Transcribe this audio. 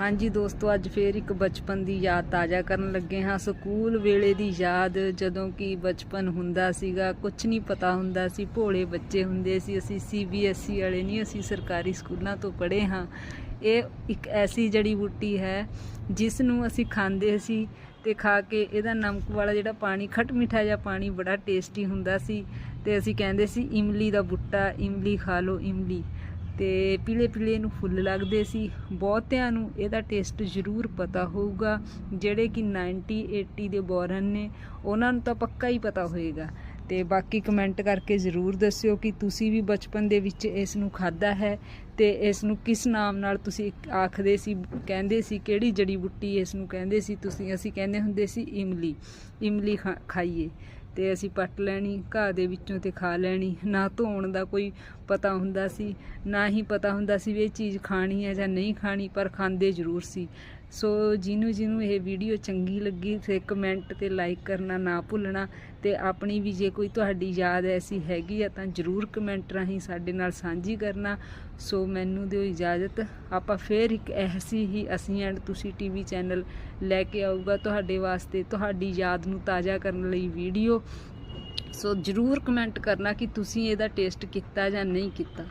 ਹਾਂਜੀ ਦੋਸਤੋ, ਅੱਜ ਫੇਰ ਇੱਕ ਬਚਪਨ ਦੀ ਯਾਦ ਤਾਜ਼ਾ ਕਰਨ ਲੱਗੇ ਹਾਂ। ਸਕੂਲ ਵੇਲੇ ਦੀ ਯਾਦ, ਜਦੋਂ ਕਿ ਬਚਪਨ ਹੁੰਦਾ ਸੀਗਾ ਕੁਝ ਨਹੀਂ ਪਤਾ ਹੁੰਦਾ ਸੀ, ਭੋਲੇ ਬੱਚੇ ਹੁੰਦੇ ਸੀ। ਅਸੀਂ ਸੀਬੀਐਸਈ ਵਾਲੇ ਨਹੀਂ, ਅਸੀਂ ਸਰਕਾਰੀ ਸਕੂਲਾਂ ਤੋਂ ਪੜ੍ਹੇ ਹਾਂ। ਇਹ ਇੱਕ ਐਸੀ ਜੜੀ ਬੂਟੀ ਹੈ ਜਿਸ ਨੂੰ ਅਸੀਂ ਖਾਂਦੇ ਸੀ ਤੇ ਖਾ ਕੇ ਇਹਦਾ ਨਮਕ ਵਾਲਾ ਜਿਹੜਾ ਪਾਣੀ, ਖੱਟ ਮਿੱਠਾ ਜਿਹਾ ਪਾਣੀ ਬੜਾ ਟੇਸਟੀ ਹੁੰਦਾ ਸੀ ਤੇ ਅਸੀਂ ਕਹਿੰਦੇ ਸੀ, ਇਮਲੀ ਦਾ ਬੂਟਾ, ਇਮਲੀ ਖਾ ਲਓ, ਇਮਲੀ। ਤੇ ਪੀਲੇ ਪੀਲੇ ਨੂੰ ਫੁੱਲ ਲੱਗਦੇ ਸੀ। ਬਹੁਤਿਆਂ ਨੂੰ ਇਹਦਾ ਟੇਸਟ ਜ਼ਰੂਰ ਪਤਾ ਹੋਊਗਾ, ਜਿਹੜੇ ਕਿ 90 80 ਦੇ ਬੋਰਨ ਨੇ, ਉਹਨਾਂ ਨੂੰ ਤਾਂ ਪੱਕਾ ਹੀ ਪਤਾ ਹੋਏਗਾ। ਤੇ ਬਾਕੀ ਕਮੈਂਟ ਕਰਕੇ ਜ਼ਰੂਰ ਦੱਸਿਓ ਕਿ ਤੁਸੀਂ ਵੀ ਬਚਪਨ ਦੇ ਵਿੱਚ ਇਸ ਨੂੰ ਖਾਦਾ ਹੈ ਤੇ ਇਸ ਨੂੰ ਕਿਸ ਨਾਮ ਨਾਲ ਤੁਸੀਂ ਆਖਦੇ ਸੀ, ਕਹਿੰਦੇ ਸੀ, ਕਿਹੜੀ ਜੜੀ ਬੁੱਟੀ ਇਸ ਨੂੰ ਕਹਿੰਦੇ ਸੀ, ਤੁਸੀਂ ਅਸੀਂ ਕਹਿੰਦੇ ਹੁੰਦੇ ਸੀ, ਇਮਲੀ। ਇਮਲੀ ਖਾ- ਖਾਈਏ। ਤੇ ਅਸੀਂ ਪੱਟ ਲੈਣੀ, ਘਾਹ ਦੇ ਵਿੱਚੋਂ ਤੇ ਖਾ ਲੈਣੀ। ਨਾ ਧੋਣ ਦਾ ਕੋਈ ਪਤਾ ਹੁੰਦਾ ਸੀ, ਨਾ ਹੀ ਪਤਾ ਹੁੰਦਾ ਸੀ ਵੀ ਇਹ ਚੀਜ਼ ਖਾਣੀ ਹੈ ਜਾਂ ਨਹੀਂ ਖਾਣੀ, ਪਰ ਖਾਂਦੇ ਜ਼ਰੂਰ ਸੀ। ਸੋ ਜਿਹਨੂੰ ਜਿਹਨੂੰ ਇਹ ਵੀਡੀਓ ਚੰਗੀ ਲੱਗੀ, ਤੇ ਕਮੈਂਟ ਤੇ ਲਾਈਕ ਕਰਨਾ ਨਾ ਭੁੱਲਣਾ, ਤੇ ਆਪਣੀ ਵੀ ਜੇ ਕੋਈ ਤੁਹਾਡੀ ਯਾਦ ਐਸੀ ਹੈਗੀ ਆ, ਤਾਂ ਜ਼ਰੂਰ ਕਮੈਂਟ ਰਾਹੀਂ ਸਾਡੇ ਨਾਲ ਸਾਂਝੀ ਕਰਨਾ। ਸੋ ਮੈਨੂੰ ਦਿਓ ਇਜਾਜ਼ਤ। ਆਪਾਂ ਫੇਰ ਇੱਕ ਐਸੀ ਹੀ ਅਸੀਂ ਐਂਡ ਤੁਸੀਂ ਟੀਵੀ ਚੈਨਲ ਲੈ ਕੇ ਆਊਗਾ ਤੁਹਾਡੇ ਵਾਸਤੇ, ਤੁਹਾਡੀ ਯਾਦ ਨੂੰ ਤਾਜ਼ਾ ਕਰਨ ਲਈ ਵੀਡੀਓ ਸੋ ਜਰੂਰ ਕਮੈਂਟ ਕਰਨਾ ਕਿ ਤੁਸੀਂ ਇਹਦਾ ਟੇਸਟ ਕੀਤਾ ਜਾਂ ਨਹੀਂ ਕੀਤਾ।